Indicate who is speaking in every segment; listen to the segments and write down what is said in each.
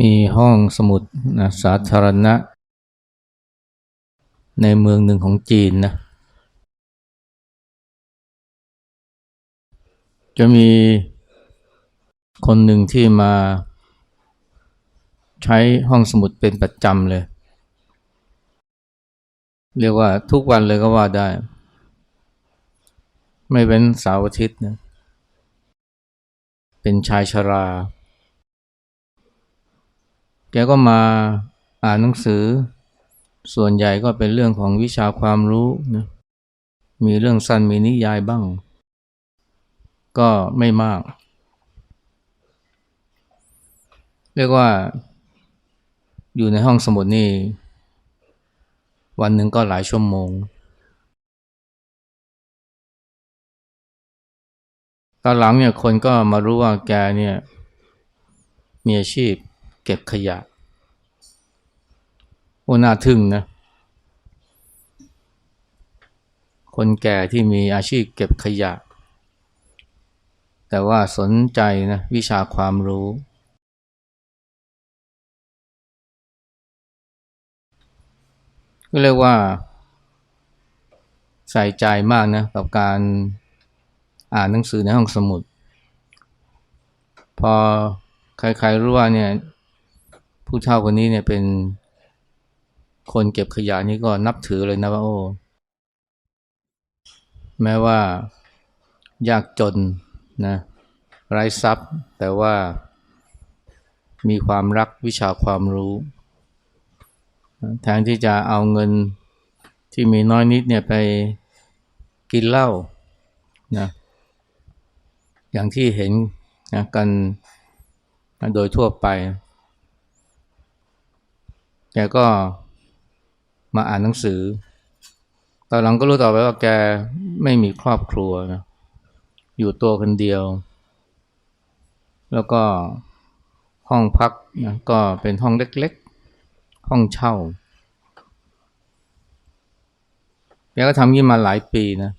Speaker 1: มีห้องสมุดนะสาธารณะ ในเมืองหนึ่งของจีนนะจะมีคนหนึ่งที่มาใช้ห้องสมุดเป็นประจำเลย เรียกว่าทุกวันเลยก็ว่าได้ ไม่เว้นเสาร์อาทิตย์นะเป็นชายชรา แกก็มาอ่านหนังสือ ส่วนใหญ่ก็เป็นเรื่องของวิชาความรู้นะมีเรื่องสั้นมีนิยายบ้าง ก็ไม่มาก เรียกว่าอยู่ในห้องสมุดนี่ วันหนึ่งก็หลายชั่วโมง ตอนหลังเนี่ยคนก็มารู้ว่าแกเนี่ยมีอาชีพ เก็บขยะ โอ้น่าทึ่งนะ คนแก่ที่มีอาชีพเก็บขยะ แต่ว่าสนใจนะวิชาความรู้ ก็เรียกว่าใส่ใจมากนะกับการอ่านหนังสือในห้องสมุด พอใครๆรู้ว่าเนี่ย ผู้เฒ่าคนนี้เนี่ยเป็นคนเก็บขยะนี่ก็นับถือเลยนะว่าโอ้แม้ว่ายากจนนะไร้ทรัพย์ แต่ว่ามีความรักวิชาความรู้ แทนที่จะเอาเงินที่มีน้อยนิดเนี่ยไปกินเหล้านะอย่างที่เห็นนะกันโดยทั่วไป แกก็มาอ่านหนังสือ ตอนหลังก็รู้ต่อไปว่าแกไม่มีครอบครัวนะอยู่ตัวคนเดียว แล้วก็ห้องพักนะก็เป็นห้องเล็กๆ ห้องเช่าแกก็ทำยี่มาหลายปีนะ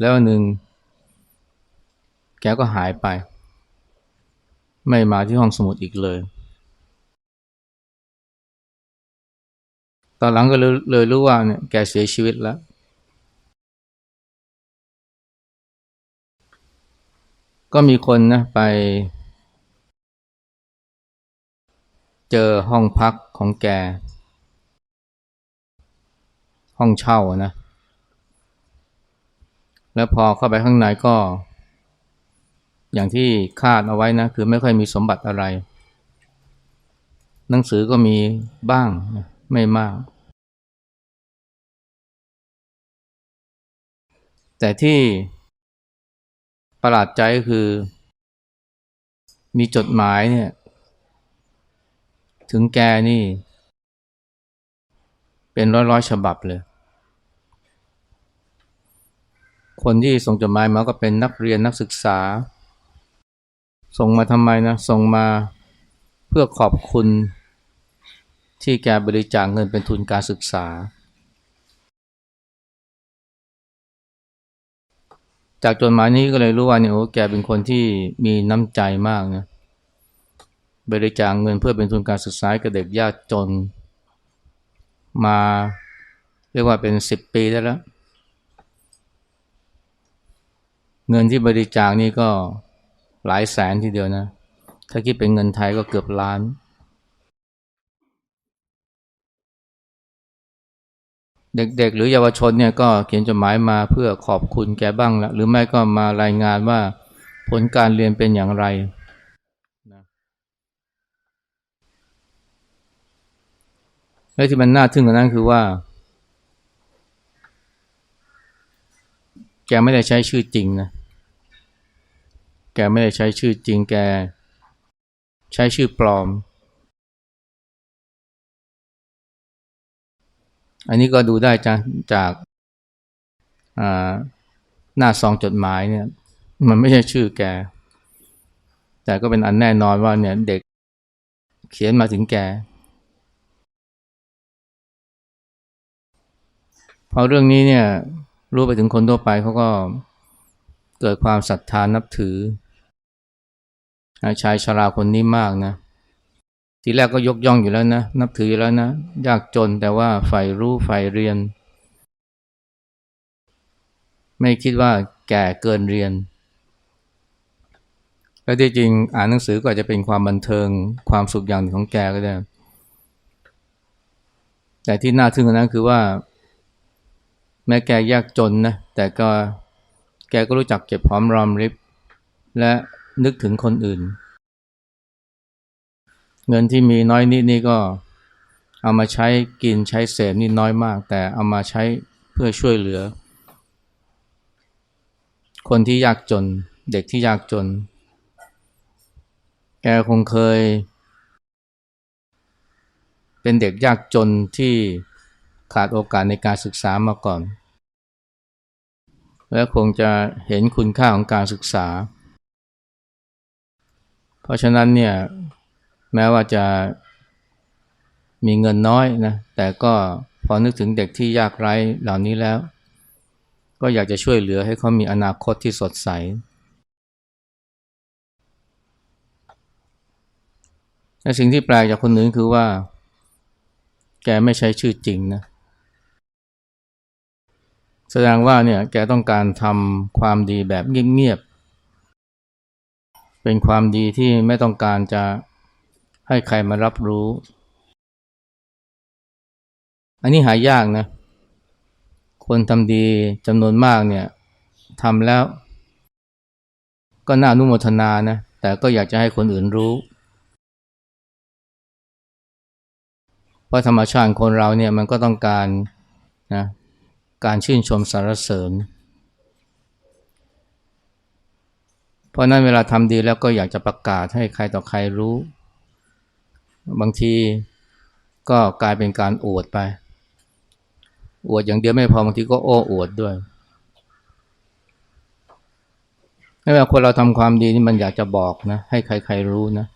Speaker 1: แล้วหนึ่ง แกก็หายไป ไม่มาที่ห้องสมุดอีกเลย ตอนหลังก็เลยเลยรู้ว่าเนี่ยแกเสียชีวิตแล้ว ก็มีคนนะไป เจอห้องพักของแก ห้องเช่านะ แล้วพอเข้าไปข้างในก็ อย่างที่คาดเอาไว้นะ คือไม่ค่อยมีสมบัติอะไร หนังสือก็มีบ้างนะ ไม่มาก แต่ที่ประหลาดใจก็คือ มีจดหมายเนี่ย ถึงแกนี่ เป็นร้อยร้อยฉบับเลย คนที่ส่งจดหมายมาก็เป็นนักเรียนนักศึกษา ส่งมาทำไมนะ ส่งมาเพื่อขอบคุณ ที่แกบริจาคเงินเป็นทุนการศึกษา จากจดหมายนี้ก็เลยรู้ว่าเนี่ยโอ้แกเป็นคนที่มีน้ำใจมากนะบริจาคเงินเพื่อเป็นทุนการศึกษากับเด็กยากจนมาเรียกว่าเป็นสิบปีได้แล้ว เงินที่บริจาคนี่ก็หลายแสนทีเดียวนะ ถ้าคิดเป็นเงินไทยก็เกือบล้านเเด็กๆ หรือเยาวชนเนี่ยก็เขียนจดหมายมาเพื่อขอบคุณแกบ้างละหรือไม่ก็มารายงานว่าผลการเรียนเป็นอย่างไรนะและที่มันน่าทึ่งกว่านั้นคือว่า แกไม่ได้ใช้ชื่อจริงนะแกไม่ได้ใช้ชื่อจริงแก ใช้ชื่อปลอม อันนี้ก็ดูได้จากจากหน้าซองจดหมายเนี่ยมันไม่ใช่ชื่อแก แต่ก็เป็นอันแน่นอนว่าเนี่ยเด็กเขียนมาถึงแกพอเรื่องนี้เนี่ยรู้ไปถึงคนทั่วไปเขาก็เกิดความศรัทธานับถือชายชราคนนี้มากนะ ทีแรกก็ยกย่องอยู่แล้วนะ นับถืออยู่แล้วนะ ยากจนแต่ว่าใฝ่รู้ใฝ่เรียน ไม่คิดว่าแก่เกินเรียน แล้วที่จริงอ่านหนังสือก็อาจจะเป็นความบันเทิงความสุขอย่างของแกก็ได้ แต่ที่น่าทึ่งนั้นคือว่า แม้แกยากจนนะ แต่ก็แกก็รู้จักเก็บหอมรอมริบ และนึกถึงคนอื่น เงินที่มีน้อยนิดนี่ก็เอามาใช้กินใช้เสพนี่น้อยมาก แต่เอามาใช้เพื่อช่วยเหลือ คนที่ยากจนเด็กที่ยากจน แกคงเคย เป็นเด็กยากจนที่ขาดโอกาสในการศึกษามาก่อน และคงจะเห็นคุณค่าของการศึกษา เพราะฉะนั้นเนี่ย แม้ว่าจะมีเงินน้อยนะแต่ก็พอนึกถึงเด็กที่ยากไร้เหล่านี้แล้ว ก็อยากจะช่วยเหลือให้เขามีอนาคตที่สดใสแต่สิ่งที่แปลกจากคนอื่นคือว่า แกไม่ใช้ชื่อจริงนะ แสดงว่าเนี่ยแกต้องการทำความดีแบบเงียบๆ เป็นความดีที่ไม่ต้องการจะ ให้ใครมารับรู้ อันนี้หายากนะ คนทำดีจำนวนมากเนี่ยทำแล้ว ก็น่านุโมทนานะ แต่ก็อยากจะให้คนอื่นรู้ เพราะธรรมชาติคนเราเนี่ยมันก็ต้องการนะการชื่นชมสรรเสริญ เพราะนั้นเวลาทำดีแล้วก็อยากจะประกาศให้ใครต่อใครรู้ บางทีก็กลายเป็นการอวดไป อวดอย่างเดียวไม่พอบางทีก็โอ้อวดด้วยไม่ว่าคนเราทำความดีนี่มันอยากจะบอกนะให้ใครๆรู้นะ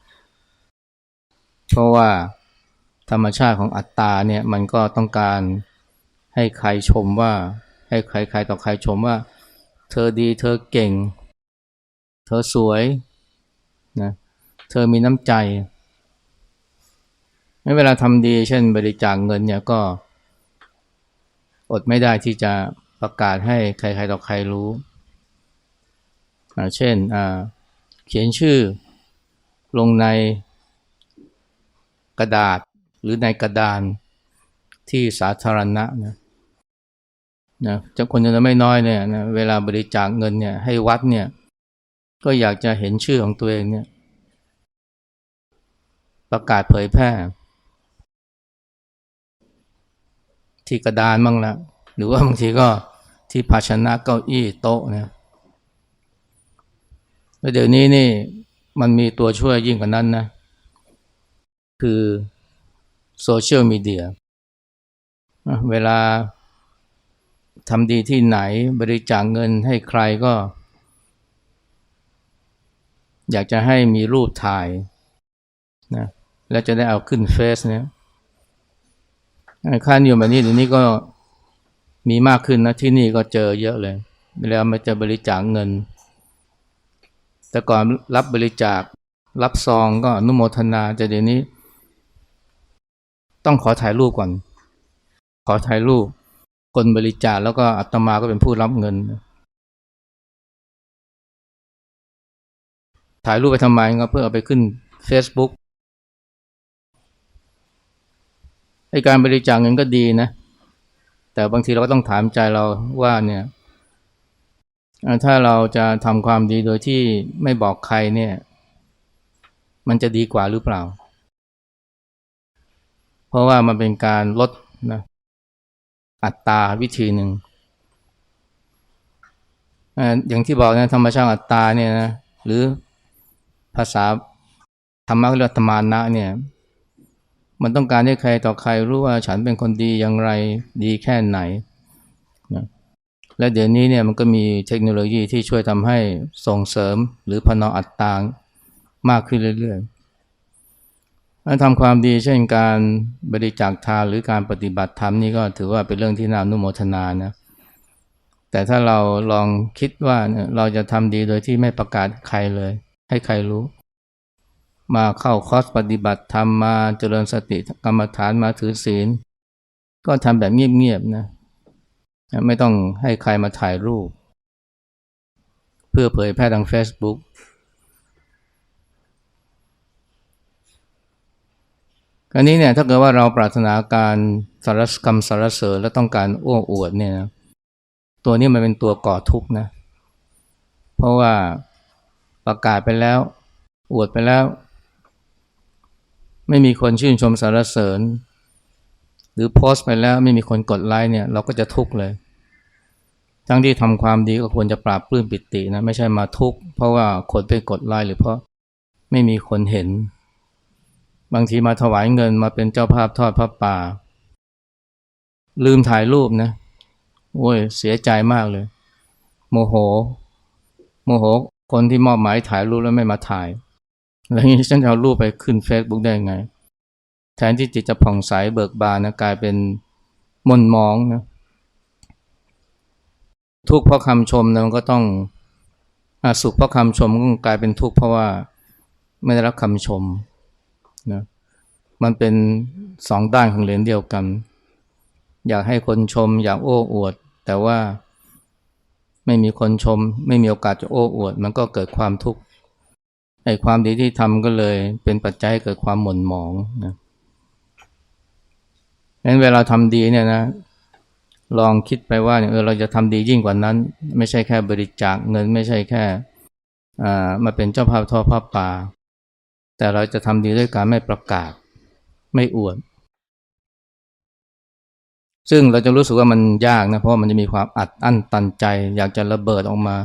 Speaker 1: เพราะว่าธรรมชาติของอัตตาเนี่ยมันก็ต้องการให้ใครชมว่า ให้ใครใครต่อใครชมว่า เธอดีเธอเก่ง เธอสวยนะเธอมีน้ำใจ เวลาทำดี เช่นบริจาคเงินเนี่ยก็ อดไม่ได้ที่จะประกาศให้ใครๆต่อใครรู้ เช่นเขียนชื่อลงในกระดาษหรือในกระดานที่สาธารณะนะนะจะคนจะไม่น้อยเนี่ยนะเวลาบริจาคเงินเนี่ยให้วัดเนี่ย ก็อยากจะเห็นชื่อของตัวเองเนี่ย ประกาศเผยแพร่ ที่กระดานบ้างละหรือว่าบางทีก็ที่ภาชนะเก้าอี้โต๊ะเนี่ยแล้วเดี๋ยวนี้นี่มันมีตัวช่วยยิ่งกว่านั้นนะ คือโซเชียลมีเดียเวลาทำดีที่ไหนบริจาคเงินให้ใครก็ อยากจะให้มีรูปถ่ายนะแล้วจะได้เอาขึ้นเฟซเนี่ย ค่านิยมแบบนี้เดี๋ยวนี้ก็มีมากขึ้นนะที่นี่ก็เจอเยอะเลยเวลามาจะบริจาคเงิน แต่ก่อนรับบริจาครับซองก็อนุโมทนาแต่เดี๋ยวนี้ ต้องขอถ่ายรูปก่อน ขอถ่ายรูป คนบริจาคแล้วก็อัตมาก็เป็นผู้รับเงิน ถ่ายรูปไปทำไมก็เพื่อเอาไปขึ้น Facebook ไอการบริจาคเงินก็ดีนะ แต่บางทีเราก็ต้องถามใจเราว่าเนี่ยถ้าเราจะทำความดีโดยที่ไม่บอกใครเนี่ย มันจะดีกว่าหรือเปล่า เพราะว่ามันเป็นการลดนะอัตตาวิธีหนึ่งอย่างที่บอกนะธรรมชาติอัตตาเนี่ยนะหรือภาษาธรรมะเรียกธรรมานะเนี่ย มันต้องการให้ใครต่อใครรู้ว่าฉันเป็นคนดีอย่างไรดีแค่ไหนนะและเดี๋ยวนี้เนี่ยมันก็มีเทคโนโลยีที่ช่วยทำให้ส่งเสริมหรือพนออัตตามากขึ้นเรื่อยๆการทำความดีเช่นการบริจาคทานหรือการปฏิบัติธรรมนี่ก็ถือว่าเป็นเรื่องที่น่านุโมทนานะแต่ถ้าเราลองคิดว่าเราจะทำดีโดยที่ไม่ประกาศใครเลย ให้ใครรู้ มาเข้าคอร์สปฏิบัติธรรมมาเจริญสติกรรมฐานมาถือศีล ก็ทำแบบเงียบๆนะไม่ต้องให้ใครมาถ่ายรูป เพื่อเผยแพร่ทาง Facebook การนี้เนี่ยถ้าเกิดว่าเราปรารถนาการสารสกรรมสารเสริญและต้องการโอ้อวดเนี่ยนะตัวนี้มันเป็นตัวก่อทุกข์นะ เพราะว่าประกาศไปแล้ว อวดไปแล้ว ไม่มีคนชื่นชมสารเสริญ หรือโพสต์ไปแล้วไม่มีคนกดไลค์เนี่ยเราก็จะทุกข์เลย ทั้งที่ทำความดีก็ควรจะปราบปลื้มปิตินะไม่ใช่มาทุกข์เพราะว่าคนไปกดไลค์หรือเพราะไม่มีคนเห็น บางทีมาถวายเงินมาเป็นเจ้าภาพทอดพระป่า ลืมถ่ายรูปนะโอ้ยเสียใจมากเลย โมโห โมโห คนที่มอบหมายถ่ายรูปแล้วไม่มาถ่าย แล้วนี้ฉันจะเอารูปไปขึ้นเฟซบุ๊กได้ไง แทนที่จิตจะผ่องใสเบิกบานนะกลายเป็นมนมองนะทุกข์เพราะคำชมนะมันก็ต้องอสุขเพราะคำชมก็กลายเป็นทุกข์เพราะว่าไม่ได้รับคำชมนะมันเป็นสองด้านของเหรียญเดียวกัน อยากให้คนชม อยากโอ้อวด แต่ว่าไม่มีคนชม ไม่มีโอกาสจะโอ้อวด มันก็เกิดความทุกข์ ไอ้ความดีที่ทำก็เลยเป็นปัจจัยเกิดความหม่นหมองนะงั้นเวลาทำดีเนี่ยนะลองคิดไปว่าเออเราจะทำดียิ่งกว่านั้น ไม่ใช่แค่บริจาคเงินไม่ใช่แค่อ่ามาเป็นเจ้าภาพทอดผ้าป่า แต่เราจะทำดีด้วยการไม่ประกาศ ไม่อวด ซึ่งเราจะรู้สึกว่ามันยากนะเพราะมันจะมีความอัดอั้นตันใจ อยากจะระเบิดออกมา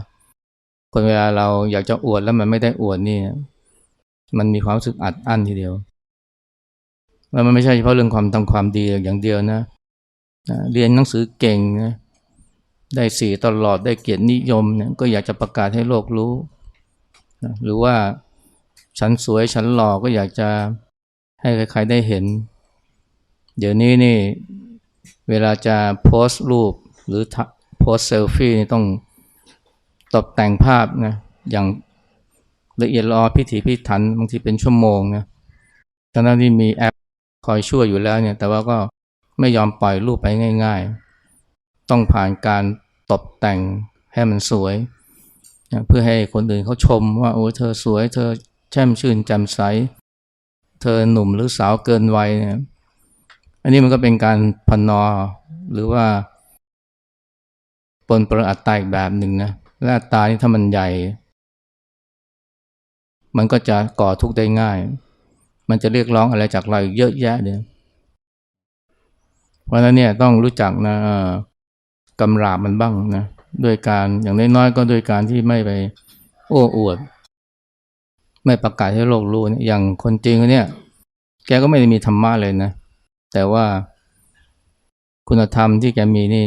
Speaker 1: คนเวลาเราอยากจะอวดแล้วมันไม่ได้อวดนี่ มันมีความรู้สึกอัดอั้นทีเดียวแล้วมันไม่ใช่เฉพาะเรื่องความทำความดีอย่างเดียวนะเรียนหนังสือเก่งนะได้สี่ตลอดได้เกียรตินิยมเนี่ยก็อยากจะประกาศให้โลกรู้นะหรือว่าฉันสวยฉันหล่อก็อยากจะให้ใครๆได้เห็น เดี๋ยวนี้นี่เวลาจะโพสต์รูปหรือโพสเซลฟี่ต้อง ตกแต่งภาพนะอย่างละเอียดรอพิถีพิถันบางทีเป็นชั่วโมงนะทั้งที่มีแอปคอยช่วยอยู่แล้วเนี่ยแต่ว่าก็ไม่ยอมปล่อยรูปไปง่าย ๆ ต้องผ่านการตกแต่งให้มันสวยนะเพื่อให้คนอื่นเขาชมว่าโอ้เธอสวย เธอแช่มชื่นแจ่มใส เธอหนุ่มหรือสาวเกินวัยเนี่ยอันนี้มันก็เป็นการพนนอหรือว่าปนประอัตตาอีกแบบหนึ่งนะ และตานี่ถ้ามันใหญ่ มันก็จะก่อทุกข์ได้ง่าย มันจะเรียกร้องอะไรจากเราเยอะแยะเลยเพราะนั้นเนี่ยต้องรู้จักนะกำราบมันบ้างนะด้วยการอย่างน้อยๆก็โดยการที่ไม่ไปโอ้อวด ไม่ประกาศให้โลกรู้อย่างคนจริงเนี่ย แกก็ไม่ได้มีธรรมะเลยนะ แต่ว่าคุณธรรมที่แกมีนี่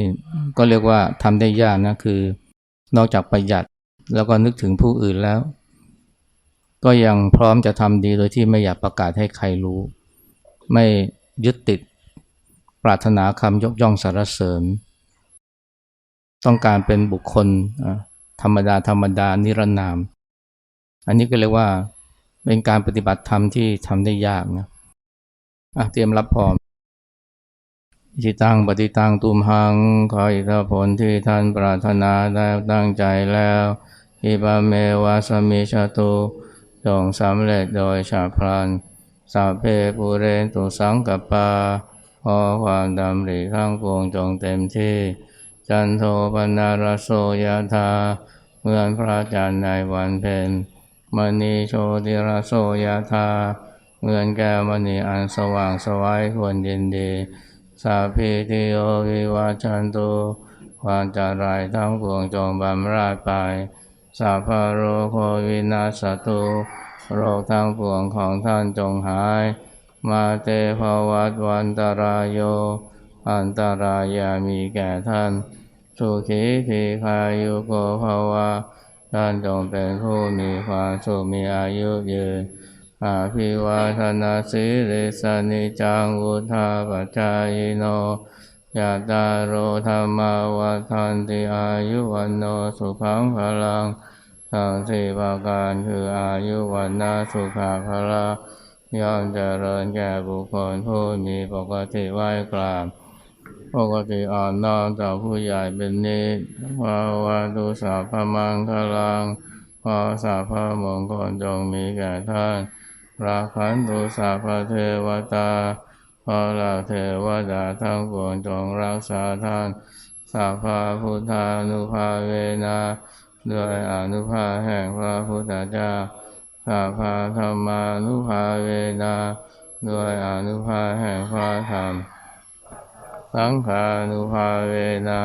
Speaker 1: ก็เรียกว่าทำได้ยากนะคือ นอกจากประหยัดแล้วก็นึกถึงผู้อื่นแล้ว ก็ยังพร้อมจะทำดีโดยที่ไม่อยากประกาศให้ใครรู้ ไม่ยึดติดปรารถนาคำยกย่องสรรเสริญ ต้องการเป็นบุคคลธรรมดาธรรมดานิรนาม อันนี้ก็เรียกว่าเป็นการปฏิบัติธรรมที่ทำได้ยากนะะเตรียมรับพร้อม จิตังปฏิตังตุมหัง ขออิทธผลที่ท่านปรารถนาได้ตั้งใจแล้วอิบาเมวาสมิชาตุจงสำเร็จโดยชาพลันสัพเพปูเรนตุสังกปาขอความดำริข้างปวงจงเต็มที่ จันโทปนารโสยธาเหมือนพระจันทร์ในวันเพ็ญมณีโชติรโสยธาเหมือนแก้วมณีอันสว่างสวัยควรยินดี สาพีติโอวิวาจันตุความจารายทั้งปวงจงบำราดไปสัพพโรโควินาสตุโรคทั้งปวงของท่านจงหาย มาเตภวัตวันตรายโย อันตรายามีแก่ท่าน สุขีทีคายุโกภวะท่านจงเป็นผู้มีความสุขมีอายุยืน อาภิวาทนาสิริสนิจังวุธาปจายโนยาตาโรธรรมาวัฏันติอายุวันโนสุขังพลังทั้งสีประการคืออายุวันนาสุขาภละย่อมเจริญแก่บุคคลผู้มีปกติไหว้กราบปกติอ่อนน้อมต่อผู้ใหญ่เป็นนิสวาวาตุสัพพมังคลังขอสัพพมงคลจงมีแก่ท่าน ราคันตุสัพเทวตาขอเหล่าเทวดาทั้งปวงจงรักษาท่านสัพพะพุทธานุภาเวนะด้วยอนุภาแห่งพระพุทธเจ้าสัพพะธรรมานุภาเวนะด้วยอนุภาแห่งพระธรรม สังฆานุภาเวนะ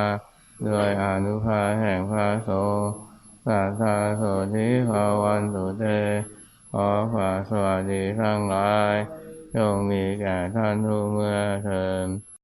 Speaker 1: ด้วยอนุภาแห่งพระสสัทธาโสธิภาวันตุเต ขอความสวัสดีทั้งหลายจงมีแก่ท่านทุกเมื่อเทิน